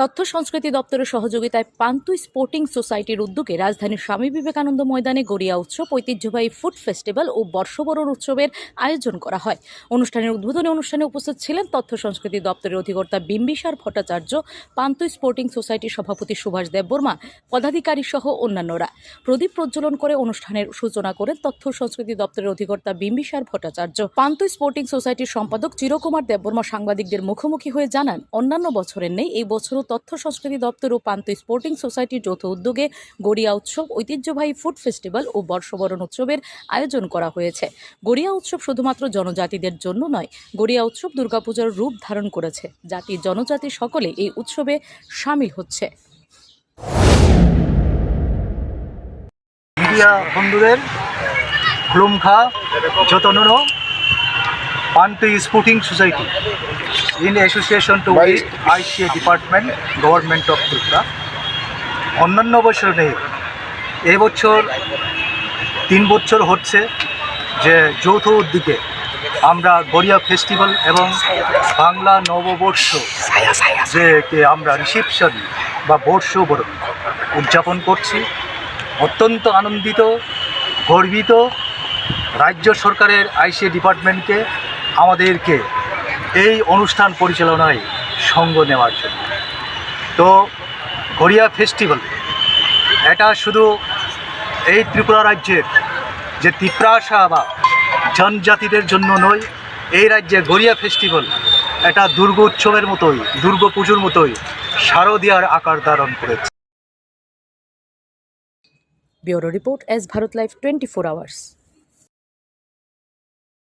তথ্য সংস্কৃতি দপ্তরের সহযোগিতায় পান্তু স্পোর্টিং সোসাইটির উদ্যোগে রাজধানীর স্বামী বিবেকানন্দ ময়দানে গড়িয়া উৎসব, ঐতিহ্যবাহী ফুড ফেস্টিভ্যাল ও বর্ষবরণ উৎসবের আয়োজন করা হয়। অনুষ্ঠানের উদ্বোধনী অনুষ্ঠানে উপস্থিত ছিলেন তথ্য সংস্কৃতি দপ্তরের অধিকর্তা বিম্বিসার ভট্টাচার্য পান্তু স্পোর্টিং সোসাইটির সভাপতি সুভাষ দেববর্মা, পদাধিকারী সহ অন্যান্যরা। প্রদীপ প্রজ্বলন করে অনুষ্ঠানের সূচনা করেন তথ্য সংস্কৃতি দপ্তরের অধিকর্তা বিম্বিসার ভট্টাচার্য। পান্তু স্পোর্টিং সোসাইটির সম্পাদক চিরকুমার দেববর্মা সাংবাদিকদের মুখোমুখি হয়ে জানান, অন্যান্য বছরের নেই, এই বছরও তথ্য সংস্কৃতি দপ্তর ও পান্তু স্পোর্টিং সোসাইটির যৌথ উদ্যোগে গড়িয়া উৎসব, ঐতিহ্যবাহী ফুড ফেস্টিভ্যাল ও বর্ষবরণ উৎসবের আয়োজন করা হয়েছে। গড়িয়া উৎসব শুধুমাত্র জনজাতিদের জন্য নয়, গড়িয়া উৎসব দুর্গাপূজার রূপ ধারণ করেছে। জাতি জনজাতি সকলে এই উৎসবে সামিল হচ্ছে। বন্ধুদের খুলুমখা যতনন পান্তি sporting society in association to with ICA department government of Tripura অন্যান্য বছর নেই এবছর তিন বছর হচ্ছে যে যৌথ উদ্যোগে আমরা গড়িয়া ফেস্টিভ্যাল এবং বাংলা নববর্ষ যে আমরা রিসেপশন বা বর্ষবরণ উদযাপন করছি। অত্যন্ত আনন্দিত গর্বিত। রাজ্য সরকারের আইসি ডিপার্টমেন্টকে আমাদেরকে এই অনুষ্ঠান পরিচালনায় সঙ্গ নেওয়ার জন্য। তো গড়িয়া ফেস্টিভ্যাল এটা শুধু এই ত্রিপুরা রাজ্যের যে তিপ্রাসা বা জনজাতিদের জন্য নয়, এই রাজ্যে গড়িয়া ফেস্টিভ্যাল এটা দুর্গ উৎসবের মতোই, দুর্গা পুজোর মতোই শারদীয়ার আকার ধারণ করেছে। Bureau report S Bharat life twenty four hours.